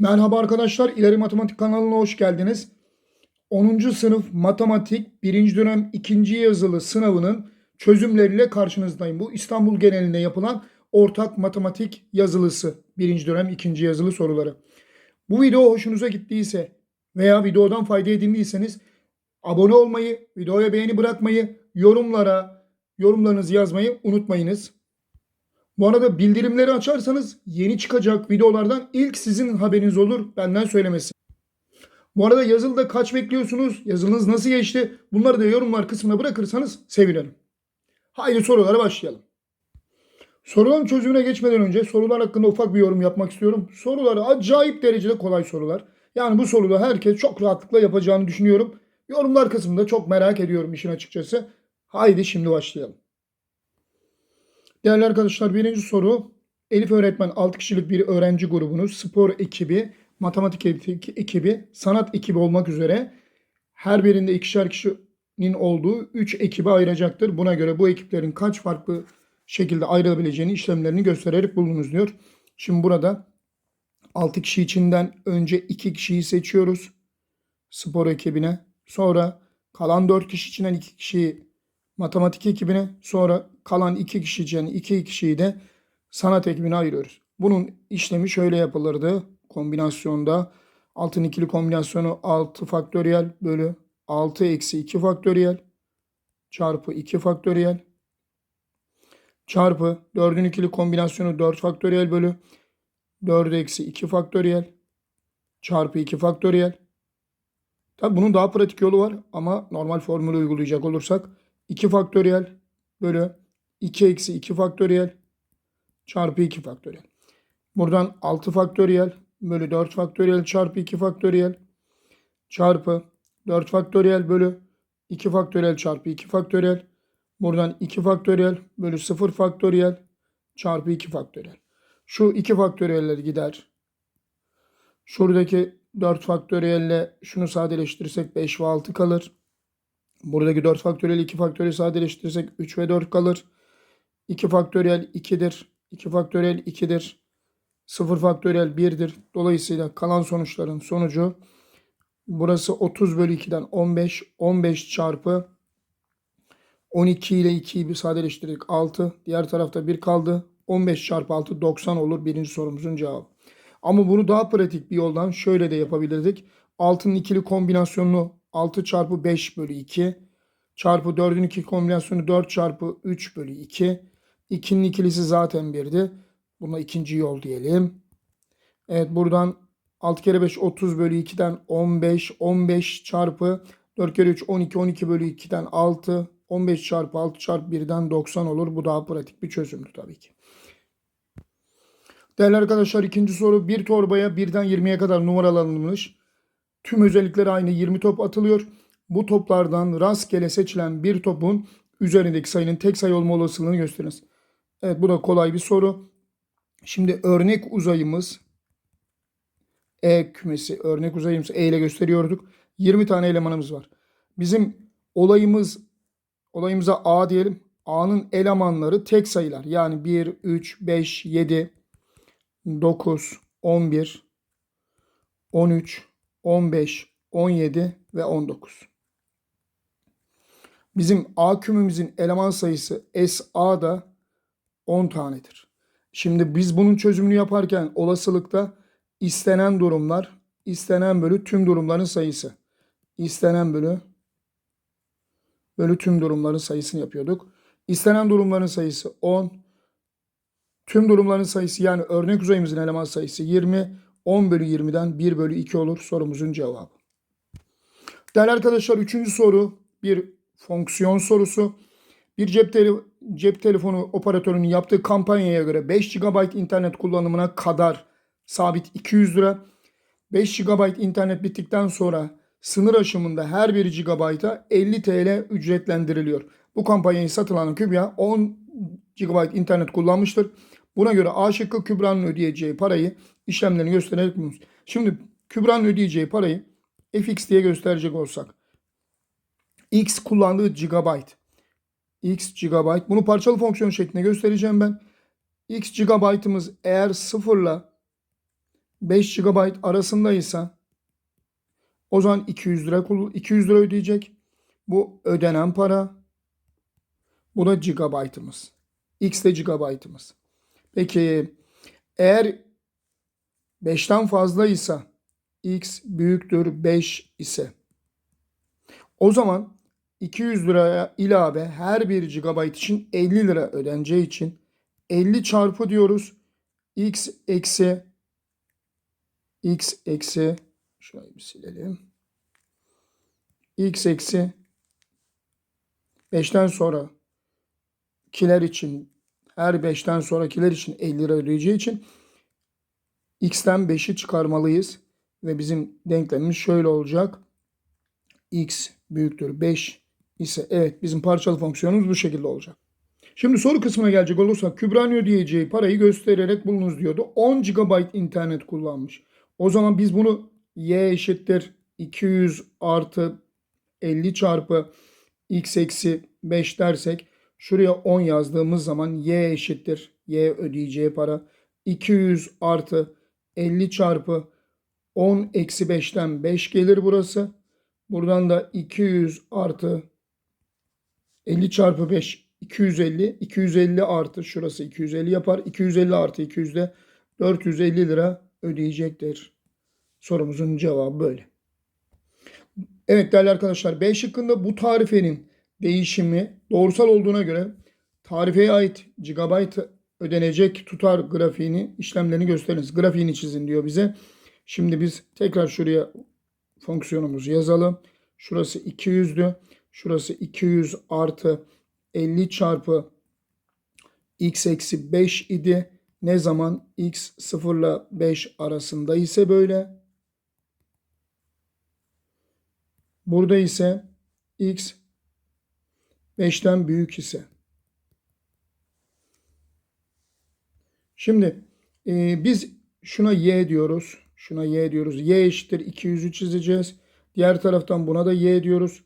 Merhaba arkadaşlar, İleri Matematik kanalına hoş geldiniz. 10. sınıf matematik 1. dönem 2. yazılı sınavının çözümleriyle karşınızdayım. Bu İstanbul genelinde yapılan ortak matematik yazılısı 1. dönem 2. yazılı soruları. Bu video hoşunuza gittiyse veya videodan fayda edindiyseniz abone olmayı, videoya beğeni bırakmayı, yorumlara yorumlarınızı yazmayı unutmayınız. Bu arada bildirimleri açarsanız yeni çıkacak videolardan ilk sizin haberiniz olur benden söylemesi. Bu arada yazılıda kaç bekliyorsunuz? Yazınız nasıl geçti? Bunları da yorumlar kısmına bırakırsanız sevinirim. Haydi sorulara başlayalım. Soruların çözümüne geçmeden önce sorular hakkında ufak bir yorum yapmak istiyorum. Soruları acayip derecede kolay sorular. Yani bu soruda herkes çok rahatlıkla yapacağını düşünüyorum. Yorumlar kısmında çok merak ediyorum işin açıkçası. Haydi şimdi başlayalım. Değerli arkadaşlar birinci soru. Elif öğretmen 6 kişilik bir öğrenci grubunu spor ekibi, matematik ekibi, sanat ekibi olmak üzere her birinde ikişer kişinin olduğu 3 ekibe ayıracaktır. Buna göre bu ekiplerin kaç farklı şekilde ayrılabileceğini işlemlerini göstererek bulunuz diyor. Şimdi burada 6 kişi içinden önce 2 kişiyi seçiyoruz spor ekibine. Sonra kalan 4 kişi içinden 2 kişiyi matematik ekibine sonra kalan iki kişi için iki kişiyi de sanat ekibine ayırıyoruz. Bunun işlemi şöyle yapılırdı kombinasyonda. Altın ikili kombinasyonu 6 faktöriyel bölü 6 eksi 2 faktöriyel çarpı 2 faktöriyel çarpı 4'ün ikili kombinasyonu 4 faktöriyel bölü 4 eksi 2 faktöriyel çarpı 2 faktöriyel. Tabi bunun daha pratik yolu var ama normal formülü uygulayacak olursak 2 faktöriyel bölü 2 eksi 2 faktöriyel çarpı 2 faktöriyel. Buradan 6 faktöriyel bölü 4 faktöriyel çarpı 2 faktöriyel çarpı 4 faktöriyel bölü 2 faktöriyel çarpı 2 faktöriyel. Buradan 2 faktöriyel bölü 0 faktöriyel çarpı 2 faktöriyel. Şu 2 faktöriyeller gider. Şuradaki 4 faktöriyelle şunu sadeleştirirsek 5 ve 6 kalır. Buradaki 4 faktöriyel 2 faktöriyel sadeleştirirsek 3 ve 4 kalır. 2 faktöriyel 2'dir. 2 faktöriyel 2'dir. 0 faktöriyel 1'dir. Dolayısıyla kalan sonuçların sonucu burası 30 bölü 2'den 15. 15 çarpı 12 ile 2'yi bir sadeleştirdik 6. Diğer tarafta 1 kaldı. 15 çarpı 6 90 olur birinci sorumuzun cevabı. Ama bunu daha pratik bir yoldan şöyle de yapabilirdik. Altının ikili kombinasyonunu 6 çarpı 5 bölü 2 çarpı 4'ün iki kombinasyonu 4 çarpı 3 bölü 2. 2'nin ikilisi zaten 1'di. Buna ikinci yol diyelim. Evet buradan 6 kere 5 30 bölü 2'den 15. 15 çarpı 4 kere 3 12. 12 bölü 2'den 6. 15 çarpı 6 çarpı 1'den 90 olur. Bu daha pratik bir çözümdür tabii ki. Değerli arkadaşlar ikinci soru. Bir torbaya birden 20'ye kadar numaralanmış. Tüm özellikleri aynı 20 top atılıyor. Bu toplardan rastgele seçilen bir topun üzerindeki sayının tek sayı olma olasılığını gösteriniz. Evet bu da kolay bir soru. Şimdi örnek uzayımız E kümesi örnek uzayımız E ile gösteriyorduk. 20 tane elemanımız var. Bizim olayımız olayımıza A diyelim. A'nın elemanları tek sayılar. Yani 1, 3, 5, 7, 9, 11, 13, 15, 17 ve 19. Bizim A kümemizin eleman sayısı SA da 10 tanedir. Şimdi biz bunun çözümünü yaparken olasılıkta istenen durumlar, istenen bölü tüm durumların sayısı. İstenen bölü bölü tüm durumların sayısını yapıyorduk. İstenen durumların sayısı 10. Tüm durumların sayısı yani örnek uzayımızın eleman sayısı 20. 10 bölü 20'den 1 bölü 2 olur sorumuzun cevabı. Değerli arkadaşlar üçüncü soru bir fonksiyon sorusu. Bir cep, tele, cep telefonu operatörünün yaptığı kampanyaya göre 5 GB internet kullanımına kadar sabit 200 lira. 5 GB internet bittikten sonra sınır aşımında her bir GB'a 50 TL ücretlendiriliyor. Bu kampanyayı satılan Kübra 10 GB internet kullanmıştır. Buna göre A şıkkı Kübra'nın ödeyeceği parayı işlemlerini göstererek bulunuz. Şimdi Kübra'nın ödeyeceği parayı fx diye gösterecek olsak. x kullandığı gigabyte. x gigabyte. Bunu parçalı fonksiyon şeklinde göstereceğim ben. x gigabyte'ımız eğer sıfırla 5 GB arasındaysa o zaman 200 lira kul- 200 lira ödeyecek. Bu ödenen para. Bu da gigabaytımız. X de gigabaytımız. Peki eğer 5'ten fazlaysa x büyüktür 5 ise o zaman 200 liraya ilave her bir gigabayt için 50 lira ödeneceği için 50 çarpı diyoruz. x eksi x eksi şurayı bir silelim. x eksi 5'ten sonra kiler için her 5'ten sonrakiler için 50 lira ödeyeceği için x'ten 5'i çıkarmalıyız. Ve bizim denklemimiz şöyle olacak. x büyüktür 5 ise evet bizim parçalı fonksiyonumuz bu şekilde olacak. Şimdi soru kısmına gelecek olursak Kübra'nın ödeyeceği parayı göstererek bulunuz diyordu. 10 GB internet kullanmış. O zaman biz bunu y eşittir 200 artı 50 çarpı x eksi 5 dersek şuraya 10 yazdığımız zaman y eşittir y ödeyeceği para 200 artı 50 çarpı 10 eksi 5'ten 5 gelir burası. Buradan da 200 artı 50 çarpı 5 250. 250 artı şurası 250 yapar. 250 artı 200 de 450 lira ödeyecektir. Sorumuzun cevabı böyle. Evet değerli arkadaşlar B şıkkında bu tarifenin değişimi doğrusal olduğuna göre tarifeye ait gigabyte ödenecek tutar grafiğini işlemlerini gösteriniz. Grafiğini çizin diyor bize. Şimdi biz tekrar şuraya fonksiyonumuzu yazalım. Şurası 200'dü. Şurası 200 artı 50 çarpı x eksi 5 idi. Ne zaman x 0 ile 5 arasında ise böyle. Burada ise x 5'ten büyük ise. Şimdi e, biz şuna y diyoruz. Şuna y diyoruz. y eşittir 200'ü çizeceğiz. Diğer taraftan buna da y diyoruz.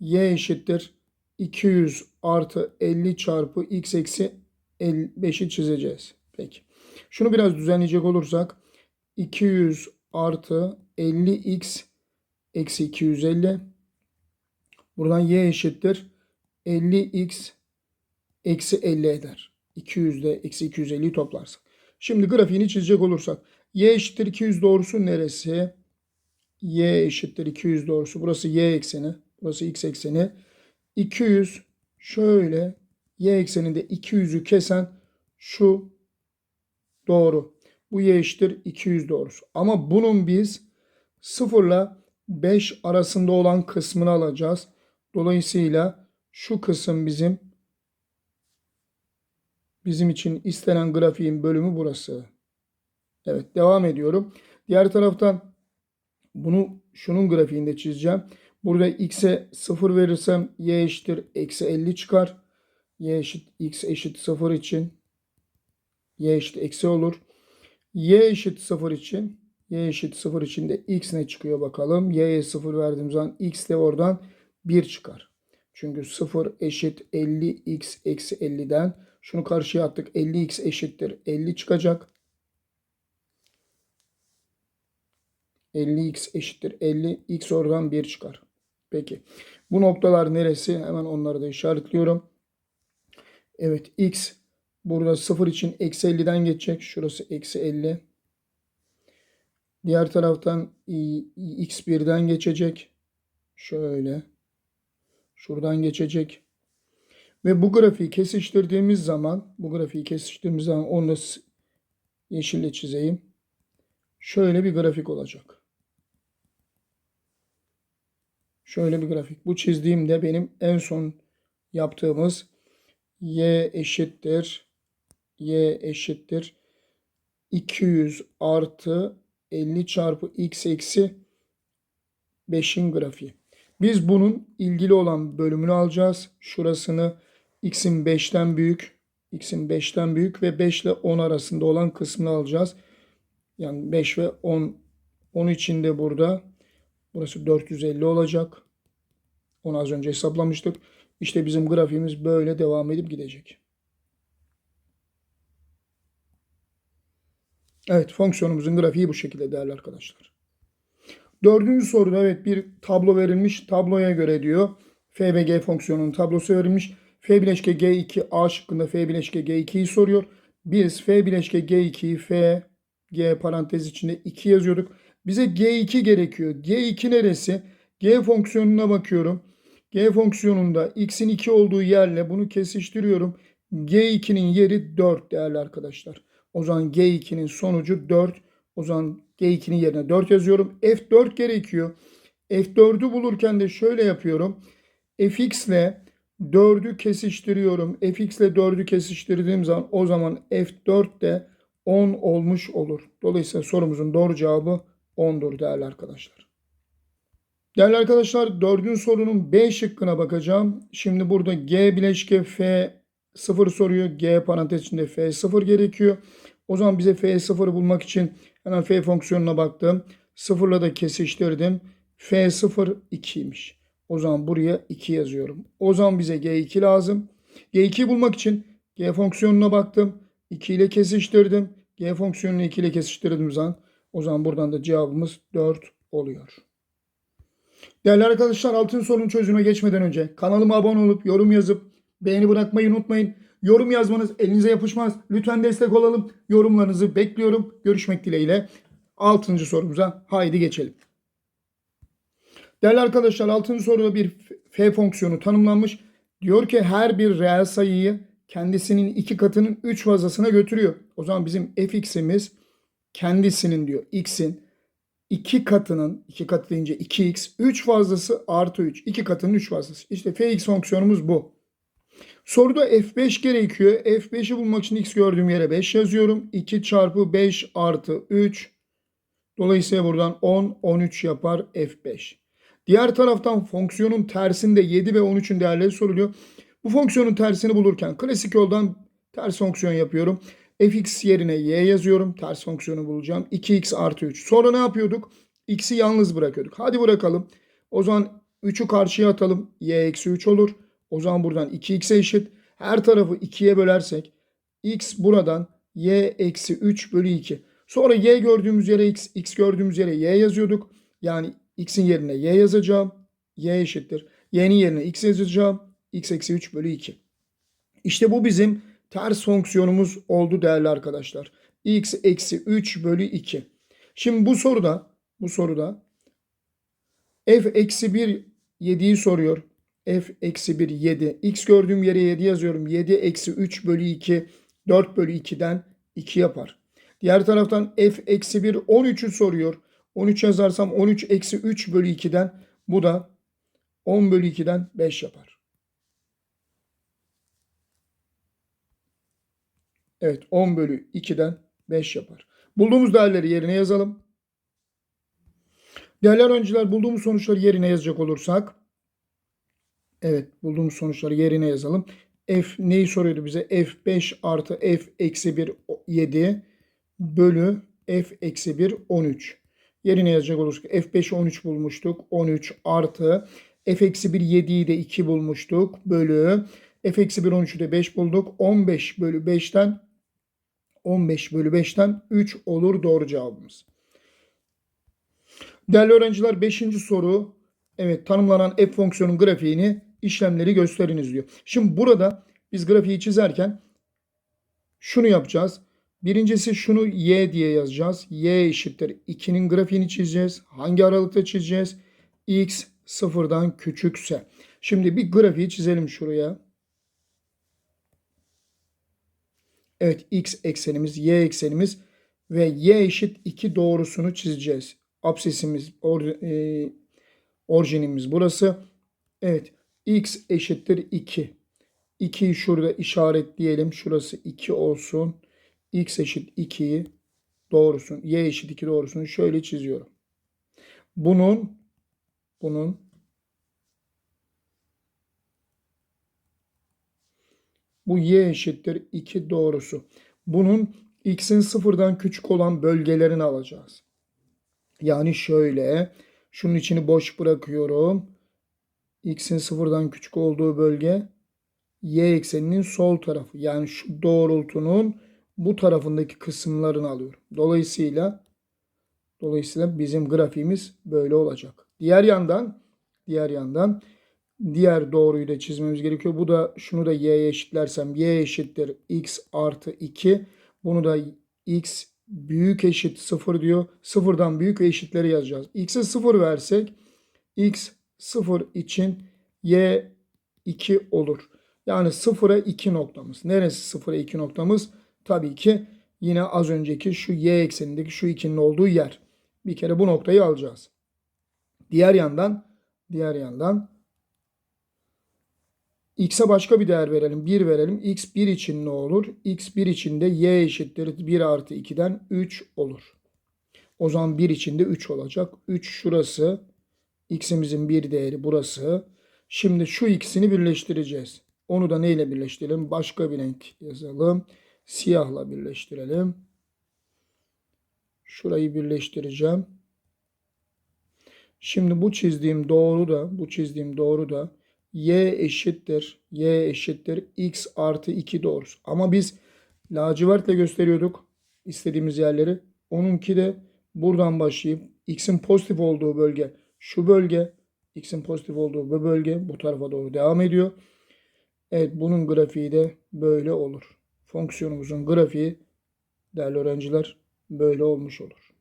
y eşittir 200 artı 50 çarpı x eksi 5'i çizeceğiz. Peki. Şunu biraz düzenleyecek olursak 200 artı 50x eksi 250 buradan y eşittir 50x eksi 50 eder. 200'de eksi 250'yi toplarsak. Şimdi grafiğini çizecek olursak y eşittir 200 doğrusu neresi? y eşittir 200 doğrusu. Burası y ekseni. Burası x ekseni. 200 şöyle y ekseninde 200'ü kesen şu doğru. Bu y eşittir 200 doğrusu. Ama bunun biz 0 ile 5 arasında olan kısmını alacağız. Dolayısıyla şu kısım bizim bizim için istenen grafiğin bölümü burası. Evet devam ediyorum. Diğer taraftan bunu şunun grafiğinde çizeceğim. Burada x'e 0 verirsem y eşittir eksi 50 çıkar. y eşit x eşit 0 için y eşit eksi olur. y eşit 0 için y eşit 0 için de x ne çıkıyor bakalım. y'ye 0 verdiğim zaman x de oradan 1 çıkar. Çünkü 0 eşit 50x eksi 50'den şunu karşıya attık. 50x eşittir 50 çıkacak. 50x eşittir 50. X oradan 1 çıkar. Peki. Bu noktalar neresi? Hemen onları da işaretliyorum. Evet x burada 0 için eksi 50'den geçecek. Şurası eksi 50. Diğer taraftan x 1'den geçecek. Şöyle. Şuradan geçecek. Ve bu grafiği kesiştirdiğimiz zaman bu grafiği kesiştirdiğimiz zaman onu yeşille çizeyim. Şöyle bir grafik olacak. Şöyle bir grafik. Bu çizdiğimde benim en son yaptığımız y eşittir y eşittir 200 artı 50 çarpı x eksi 5'in grafiği. Biz bunun ilgili olan bölümünü alacağız. Şurasını x'in 5'ten büyük, x'in 5'ten büyük ve 5 ile 10 arasında olan kısmını alacağız. Yani 5 ve 10 10 içinde burada burası 450 olacak. Onu az önce hesaplamıştık. İşte bizim grafiğimiz böyle devam edip gidecek. Evet fonksiyonumuzun grafiği bu şekilde değerli arkadaşlar. Dördüncü soruda evet bir tablo verilmiş. Tabloya göre diyor f ve g fonksiyonunun tablosu verilmiş. f bileşke g2 a şıkkında f bileşke g2'yi soruyor. Biz f bileşke g2'yi f g parantez içinde 2 yazıyorduk. Bize g2 gerekiyor. g2 neresi? g fonksiyonuna bakıyorum. g fonksiyonunda x'in 2 olduğu yerle bunu kesiştiriyorum. g2'nin yeri 4 değerli arkadaşlar. O zaman g2'nin sonucu 4. O zaman G2'nin yerine 4 yazıyorum. F4 gerekiyor. F4'ü bulurken de şöyle yapıyorum. Fx ile 4'ü kesiştiriyorum. Fx ile 4'ü kesiştirdiğim zaman o zaman F4 de 10 olmuş olur. Dolayısıyla sorumuzun doğru cevabı 10'dur değerli arkadaşlar. Değerli arkadaşlar dördüncü sorunun B şıkkına bakacağım. Şimdi burada G bileşke F 0 soruyor. G parantez içinde F 0 gerekiyor. O zaman bize F0'ı bulmak için hemen F fonksiyonuna baktım. Sıfırla da kesiştirdim. F0 2'ymiş. O zaman buraya 2 yazıyorum. O zaman bize G2 lazım. G2'yi bulmak için G fonksiyonuna baktım. 2 ile kesiştirdim. G fonksiyonunu 2 ile kesiştirdiğim zaman o zaman buradan da cevabımız 4 oluyor. Değerli arkadaşlar altın sorunun çözümüne geçmeden önce kanalıma abone olup yorum yazıp beğeni bırakmayı unutmayın. Yorum yazmanız elinize yapışmaz. Lütfen destek olalım. Yorumlarınızı bekliyorum. Görüşmek dileğiyle. Altıncı sorumuza haydi geçelim. Değerli arkadaşlar altıncı soruda bir f fonksiyonu tanımlanmış. Diyor ki her bir reel sayıyı kendisinin iki katının 3 fazlasına götürüyor. O zaman bizim fx'imiz kendisinin diyor x'in 2 katının 2 katı deyince 2x 3 fazlası artı 3. 2 katının 3 fazlası. İşte fx fonksiyonumuz bu. Soruda F5 gerekiyor. F5'i bulmak için x gördüğüm yere 5 yazıyorum. 2 çarpı 5 artı 3. Dolayısıyla buradan 10, 13 yapar F5. Diğer taraftan fonksiyonun tersinde 7 ve 13'ün değerleri soruluyor. Bu fonksiyonun tersini bulurken klasik yoldan ters fonksiyon yapıyorum. fx yerine y yazıyorum. Ters fonksiyonu bulacağım. 2x artı 3. Sonra ne yapıyorduk? x'i yalnız bırakıyorduk. Hadi bırakalım. O zaman 3'ü karşıya atalım. y eksi 3 olur. O zaman buradan 2x'e eşit. Her tarafı 2'ye bölersek x buradan y eksi 3 bölü 2. Sonra y gördüğümüz yere x, x gördüğümüz yere y yazıyorduk. Yani x'in yerine y yazacağım. y eşittir. y'nin yerine x yazacağım. x eksi 3 bölü 2. İşte bu bizim ters fonksiyonumuz oldu değerli arkadaşlar. x eksi 3 bölü 2. Şimdi bu soruda bu soruda f eksi 1 7'yi soruyor f eksi 1 7. X gördüğüm yere 7 yazıyorum. 7 eksi 3 bölü 2 4 bölü 2'den 2 yapar. Diğer taraftan f eksi 1 13'ü soruyor. 13 yazarsam 13 eksi 3 bölü 2'den bu da 10 bölü 2'den 5 yapar. Evet 10 bölü 2'den 5 yapar. Bulduğumuz değerleri yerine yazalım. Değerli öğrenciler bulduğumuz sonuçları yerine yazacak olursak Evet bulduğumuz sonuçları yerine yazalım. F neyi soruyordu bize? F5 artı F eksi 1 7 bölü F eksi 1 13. Yerine yazacak olursak F5'i 13 bulmuştuk. 13 artı F eksi 1 7'yi de 2 bulmuştuk. Bölü F eksi 1 13'ü de 5 bulduk. 15 bölü 5'ten 15 bölü 5'ten 3 olur doğru cevabımız. Değerli öğrenciler 5. soru. Evet tanımlanan f fonksiyonun grafiğini işlemleri gösteriniz diyor. Şimdi burada biz grafiği çizerken şunu yapacağız. Birincisi şunu y diye yazacağız. y eşittir 2'nin grafiğini çizeceğiz. Hangi aralıkta çizeceğiz? x sıfırdan küçükse. Şimdi bir grafiği çizelim şuraya. Evet x eksenimiz, y eksenimiz ve y eşit 2 doğrusunu çizeceğiz. Absesimiz, or, e, orijinimiz burası. Evet x eşittir 2. 2'yi şurada işaretleyelim. Şurası 2 olsun. x eşit 2'yi doğrusun. y eşit 2 doğrusunu şöyle çiziyorum. Bunun bunun bu y eşittir 2 doğrusu. Bunun x'in sıfırdan küçük olan bölgelerini alacağız. Yani şöyle şunun içini boş bırakıyorum x'in sıfırdan küçük olduğu bölge y ekseninin sol tarafı. Yani şu doğrultunun bu tarafındaki kısımlarını alıyorum. Dolayısıyla dolayısıyla bizim grafiğimiz böyle olacak. Diğer yandan diğer yandan diğer doğruyu da çizmemiz gerekiyor. Bu da şunu da y'ye eşitlersem y eşittir x artı 2. Bunu da x büyük eşit 0 diyor. Sıfırdan büyük ve eşitleri yazacağız. x'e 0 versek x 0 için y 2 olur. Yani 0'a 2 noktamız. Neresi 0'a 2 noktamız? Tabii ki yine az önceki şu y eksenindeki şu 2'nin olduğu yer. Bir kere bu noktayı alacağız. Diğer yandan diğer yandan x'e başka bir değer verelim. 1 verelim. x 1 için ne olur? x 1 için de y eşittir 1 artı 2'den 3 olur. O zaman 1 için de 3 olacak. 3 şurası. X'imizin bir değeri burası. Şimdi şu ikisini birleştireceğiz. Onu da neyle birleştirelim? Başka bir renk yazalım. Siyahla birleştirelim. Şurayı birleştireceğim. Şimdi bu çizdiğim doğru da bu çizdiğim doğru da y eşittir y eşittir x artı 2 doğrusu. Ama biz lacivertle gösteriyorduk istediğimiz yerleri. Onunki de buradan başlayıp x'in pozitif olduğu bölge şu bölge x'in pozitif olduğu bu bölge bu tarafa doğru devam ediyor. Evet bunun grafiği de böyle olur. Fonksiyonumuzun grafiği değerli öğrenciler böyle olmuş olur.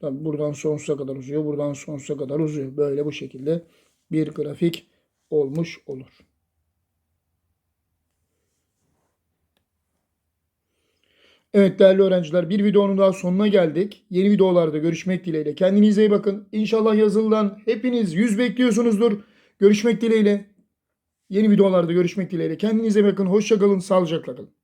Tabi buradan sonsuza kadar uzuyor. Buradan sonsuza kadar uzuyor. Böyle bu şekilde bir grafik olmuş olur. Evet değerli öğrenciler bir videonun daha sonuna geldik. Yeni videolarda görüşmek dileğiyle. Kendinize iyi bakın. İnşallah yazılıdan hepiniz yüz bekliyorsunuzdur. Görüşmek dileğiyle. Yeni videolarda görüşmek dileğiyle. Kendinize iyi bakın. Hoşçakalın. Sağlıcakla kalın.